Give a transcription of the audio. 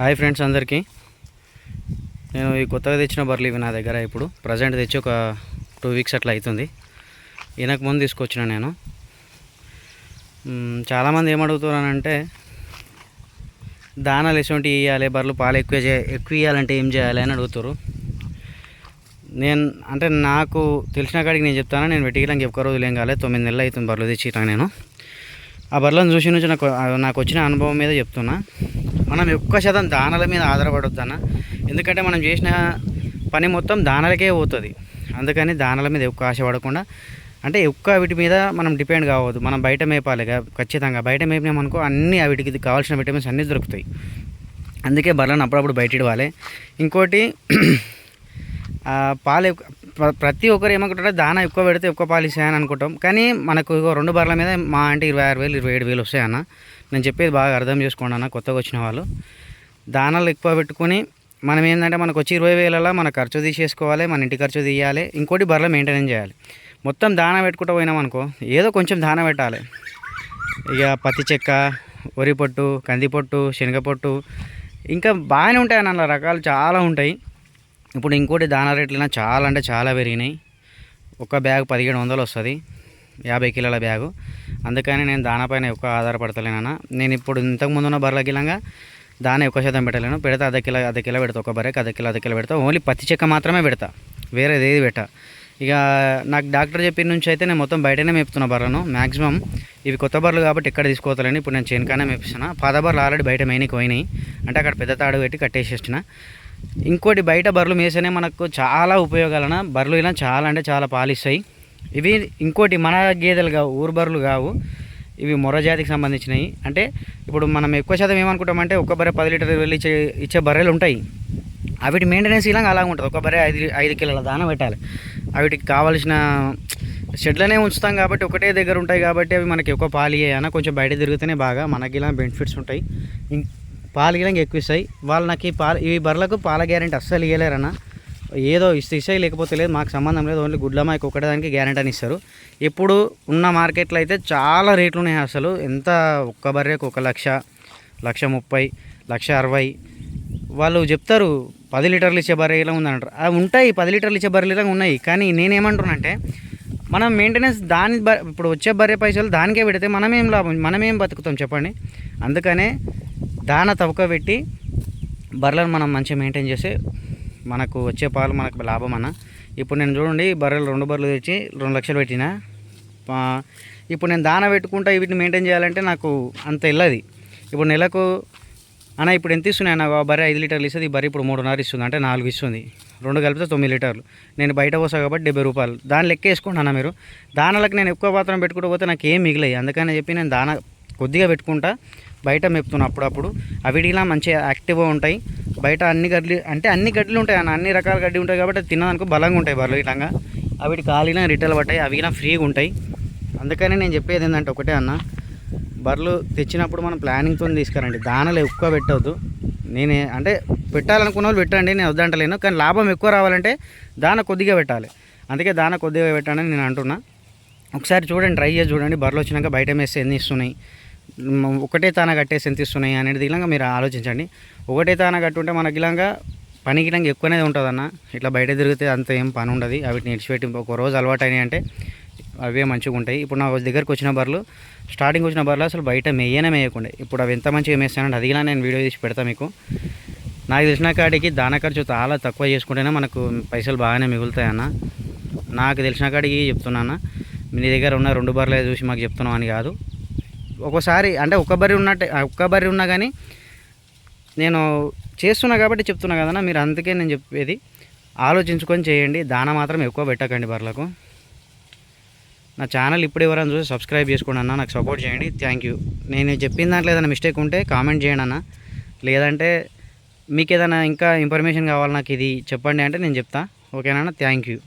Hi friends అందరికీ. నేను ఈ కొత్తగా తెచ్చిన బర్రెలు ఇవి నా దగ్గర ఇప్పుడు. ప్రజెంట్ తెచ్చి ఒక టూ వీక్స్ అట్లా అవుతుంది. ఈయనకు ముందు తీసుకొచ్చిన నేను. చాలామంది ఏమడుగుతున్నానంటే దానాలు ఎటువంటి ఇవ్వాలి బర్రెలు పాలు ఎక్కువ చే ఎక్కువ ఇవ్వాలంటే ఏం చేయాలి అని అడుగుతారు నేను అంటే నాకు తెలిసిన కాడికి నేను చెప్తాను నేను వెటికిలాంగి ఒక్క రోజులు ఏం కాలేదు తొమ్మిది నెలలు అవుతుంది బర్రెలు తెచ్చినా నేను. ఆ బర్రెలను చూసి నుంచి నాకు నాకు వచ్చిన అనుభవం మీద చెప్తున్నా. మనం ఎక్కువ శాతం దానాల మీద ఆధారపడొద్దన్న ఎందుకంటే మనం చేసిన పని మొత్తం దానాలకే పోతుంది. అందుకని దానాల మీద ఎక్కువ ఆశ పడకుండా అంటే ఎక్కువ వీటి మీద మనం డిపెండ్ కావద్దు. మనం బయట మేపాలి ఖచ్చితంగా. బయట మేపినామనుకో అన్ని వీటికి కావాల్సిన విటమిన్స్ అన్నీ దొరుకుతాయి. అందుకే బర్రెలను అప్పుడప్పుడు బయట ఇవ్వాలి. ఇంకోటి పాలు ప్రతి ఒక్కరు ఏమనుకుంటారో దానా ఎక్కువ పెడితే ఎక్కువ పాలు ఇస్తాయని అనుకుంటాం. కానీ మనకు రెండు బర్రెల మీద మా అంటే ఇరవై ఆరు వేలు ఇరవై ఏడు వేలు వస్తాయన్న. నేను చెప్పేది బాగా అర్థం చేసుకోండి అన్న కొత్తగా వచ్చిన వాళ్ళు. దానాలు ఎక్కువ పెట్టుకొని మనం ఏంటంటే మనకు వచ్చి ఇరవై వేలలో మన ఖర్చు తీసేసుకోవాలి మన ఇంటి ఖర్చు తీయాలి ఇంకోటి బర్రెలు మెయింటెనెన్స్ చేయాలి. మొత్తం దానా పెట్టుకుంటూ పోయినాం అనుకో ఏదో కొంచెం దానా పెట్టాలి. ఇక పత్తి చెక్క వరి పొట్టు కంది పొట్టు శనగ పొట్టు ఇంకా బాగానే ఉంటాయి అన్న రకాలు చాలా ఉంటాయి. ఇప్పుడు ఇంకోటి దానా రేట్లైనా చాలా అంటే చాలా పెరిగినాయి. ఒక బ్యాగ్ పదిహేడు వందలు వస్తుంది. యాభై కిలోల బ్యాగు. అందుకని నేను దానపైన ఎక్కువ ఆధారపడతలేనన్న నేను ఇప్పుడు ఇంతకు ఉన్న బర్రెల కిలంగా దానా ఎక్కువ శాతం పెట్టలేను. పెడితే అర్ధ కిలో అర్ధ కిలో పెడతా ఒక బర్రెకి అర్ధ కిలో అర్ధ కిలో పెడతా. ఓన్లీ పత్తి చెక్క మాత్రమే పెడతా. వేరేది ఏది పెట్టా. ఇక నాకు డాక్టర్ చెప్పిన నుంచి అయితే నేను మొత్తం బయటనే మేపుతున్నా బర్రెను మ్యాక్సిమం ఇవి కొత్త బర్రెలు కాబట్టి ఎక్కడ తీసుకోవతలేని ఇప్పుడు నేను చేనుకానే మేపిస్తున్నా. పాత బర్రెలు ఆల్రెడీ బయట మెయిన్కి పోయినాయి. అంటే అక్కడ పెద్ద తాడు పెట్టి కట్టేసేసిన. ఇంకోటి బయట బర్రెలు మేసేనే మనకు చాలా ఉపయోగాలన బర్రెలు ఇలా చాలా అంటే చాలా పాలిస్తాయి. ఇవి ఇంకోటి మన గేదెలు కావు ఊరు బర్రెలు కావు. ఇవి మొరజాతికి సంబంధించినవి. అంటే ఇప్పుడు మనం ఎక్కువ శాతం ఏమనుకుంటామంటే ఒక బర్రె పది లీటర్ వెళ్ళి ఇచ్చే ఇచ్చే బర్రెలు ఉంటాయి. అవిటి మెయింటెనెన్స్ ఇలా అలా ఉంటుంది. ఒక బర్రె ఐదు ఐదు కిలోల దాన పెట్టాలి. అవిటికి కావాల్సిన షెడ్లనే ఉంచుతాం కాబట్టి ఒకటే దగ్గర ఉంటాయి కాబట్టి అవి మనకి ఎక్కువ పాలు ఇయ్యాయన కొంచెం బయట తిరిగితేనే బాగా మనకి ఇలా బెనిఫిట్స్ ఉంటాయి. పాలు గిలంగా ఎక్కువ ఇస్తాయి వాళ్ళు నాకు ఈ పాలు ఈ బర్రెలకు పాల గ్యారెంటీ అస్సలు ఇవ్వలేరన్న ఏదో ఇస్తాయి లేకపోతే లేదు మాకు సంబంధం లేదు. ఓన్లీ గుడ్లమాయకు ఒకటే దానికి గ్యారెంటీ అని ఇస్తారు. ఇప్పుడు ఉన్న మార్కెట్లో అయితే చాలా రేట్లు ఉన్నాయి అసలు. ఎంత? ఒక్క బర్రెకు ఒక లక్ష లక్ష ముప్పై లక్ష అరవై. వాళ్ళు చెప్తారు పది లీటర్లు ఇచ్చే బర్రె ఇలా ఉందంటారు అవి ఉంటాయి పది లీటర్లు ఇచ్చే బర్రెలు ఇలా ఉన్నాయి. కానీ నేనేమంటున్నానంటే మనం మెయింటెనెన్స్ దాని బ- ఇప్పుడు వచ్చే బర్రె పైసలు దానికే పెడితే మనమేం లాభం మనమేం బతుకుతాం చెప్పండి. అందుకనే దాన తవ్వక పెట్టి బర్రెలను మనం మంచిగా మెయింటైన్ చేస్తే మనకు వచ్చే పాలు మనకు లాభం అన్న. ఇప్పుడు నేను చూడండి బర్రెలు రెండు బర్రెలు తెచ్చి రెండు లక్షలు పెట్టిన. ఇప్పుడు నేను దాన పెట్టుకుంటా వీటిని మెయింటైన్ చేయాలంటే నాకు అంత వెళ్ళదు ఇప్పుడు నెలకు అన్న ఇప్పుడు ఎంత ఇస్తున్నాయి నాకు బర్రె ఐదు లీటర్లు ఇస్తుంది ఈ బర్రె ఇప్పుడు మూడున్నర ఇస్తుంది అంటే నాలుగు ఇస్తుంది. రెండు కలిపితే తొమ్మిది లీటర్లు. నేను బయట పోసా కాబట్టి డెబ్బై రూపాయలు. దాని లెక్క వేసుకోండి అన్న మీరు. దానాలకు నేను ఎక్కువ పాత్రం పెట్టుకుంటూ పోతే నాకు ఏం మిగిలాయి. అందుకని చెప్పి నేను దాన కొద్దిగా పెట్టుకుంటా బయట మెప్తున్నా అప్పుడప్పుడు. అవి ఇలా మంచిగా యాక్టివ్గా ఉంటాయి. బయట అన్ని గడ్డి అంటే అన్ని గడ్డలు ఉంటాయి అన్న అన్ని రకాల గడ్డి ఉంటాయి కాబట్టి తినడానికి బలంగా ఉంటాయి బర్రెలు ఇలాగా. అవి ఖాళీగా రిటైల్ పట్టాయి అవి ఇలా ఫ్రీగా ఉంటాయి. అందుకని నేను చెప్పేది ఏంటంటే ఒకటే అన్న బర్రెలు తెచ్చినప్పుడు మనం ప్లానింగ్తో తీసుకురండి. దానలు ఎక్కువ పెట్టవద్దు నేనే అంటే పెట్టాలనుకున్న వాళ్ళు పెట్టండి నేను వద్దంటలేను. కానీ లాభం ఎక్కువ రావాలంటే దాన కొద్దిగా పెట్టాలి. అందుకే దాన కొద్దిగా పెట్టాలని నేను అంటున్నా. ఒకసారి చూడండి ట్రై చేసి చూడండి. బర్రెలు వచ్చినాక బయట మేస్తే ఎన్ని ఇస్తున్నాయి? ఒకటే తాన కట్టేసి ఎంత ఇస్తున్నాయి అనేది ఇలాగా మీరు ఆలోచించండి. ఒకటే తాన కట్టుంటే మనకి ఇలాగా పని గిలంగా ఎక్కువనే ఉంటుంది అన్న ఇట్లా బయట తిరిగితే అంత ఏం పని ఉండదు. వాటిని ఇడిచిపెట్టి ఒక రోజు అలవాటు అయినాయి అంటే అవే మంచిగా ఉంటాయి. ఇప్పుడు నా దగ్గరకు వచ్చిన బర్రెలు స్టార్టింగ్ వచ్చిన బర్రెలు అసలు బయట మేయనే మేయకుండే. ఇప్పుడు అవి ఎంత మంచిగా మేస్తానంటే అది ఇలా నేను వీడియో తీసి పెడతా మీకు. నాకు తెలిసిన కాడికి దాన ఖర్చు చాలా తక్కువ చేసుకుంటేనే మనకు పైసలు బాగానే మిగులుతాయి అన్న నాకు తెలిసిన కాడికి చెప్తున్నాను మీ దగ్గర ఉన్న రెండు బర్రెలు చూసి మాకు చెప్తున్నాం అని కాదు. ఒక్కోసారి అంటే ఒక్క బర్రె ఉన్నట్టే ఒక్క బర్రె ఉన్నా కానీ నేను చేస్తున్నా కాబట్టి చెప్తున్నా కదన్నా మీరు అందుకే నేను చెప్పేది. ఆలోచించుకొని చేయండి. దాన మాత్రం ఎక్కువ పెట్టకండి బర్లకు. నా ఛానల్ ఇప్పుడు ఎవరైనా చూసి సబ్స్క్రైబ్ చేసుకోండి అన్న నాకు సపోర్ట్ చేయండి. Thank you. నేను చెప్పిన దాంట్లో ఏదైనా మిస్టేక్ ఉంటే కామెంట్ చేయండి అన్న. లేదంటే మీకు ఏదైనా ఇంకా ఇన్ఫర్మేషన్ కావాలి నాకు ఇది చెప్పండి అంటే నేను చెప్తా. ఓకేనా థ్యాంక్ యూ.